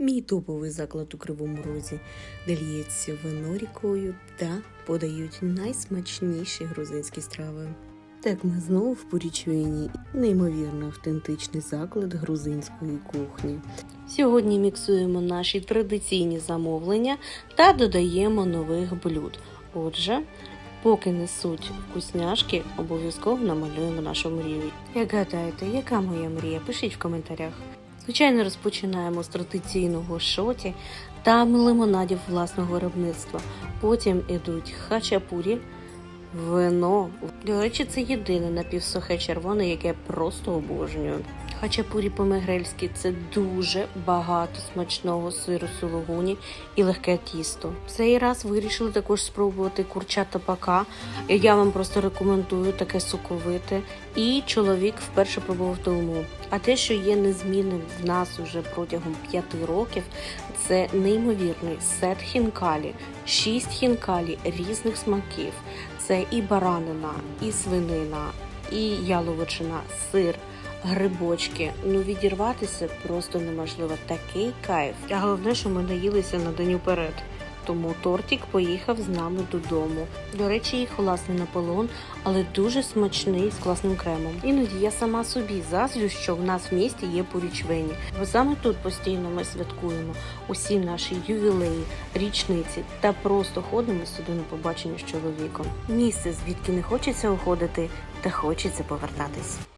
Мій топовий заклад у Кривому Розі, де ліється вино рікою та подають найсмачніші грузинські страви. Так ми знову в Порічвині, неймовірно автентичний заклад грузинської кухні. Сьогодні міксуємо наші традиційні замовлення та додаємо нових блюд. Отже, поки несуть вкусняшки, обов'язково намалюємо нашу мрію. Як гадаєте, яка моя мрія? Пишіть в коментарях. Звичайно, розпочинаємо з традиційного шоті та лимонадів власного виробництва. Потім ідуть хачапурі, вино. До речі, це єдине напівсухе червоне, яке просто обожнюю. Хачапурі по-мегрельськи це дуже багато смачного сиру сулугуні і легке тісто. Цей раз вирішили також спробувати курча тапака. Я вам просто рекомендую таке соковите. І чоловік вперше пробував долму. А те, що є незмінним в нас уже протягом п'яти років, це неймовірний сет хінкалі, шість хінкалі різних смаків. Це і баранина, і свинина, і яловичина, сир, грибочки. Ну відірватися просто неможливо. Такий кайф. А головне, що ми наїлися на день уперед. Тому тортик поїхав з нами додому. До речі, їх власний Наполеон, але дуже смачний з класним кремом. Іноді я сама собі заздрю, що в нас в місті є порічвені. Бо саме тут постійно ми святкуємо усі наші ювілеї, річниці та просто ходимо сюди на побачення з чоловіком. Місце, звідки не хочеться уходити, та хочеться повертатись.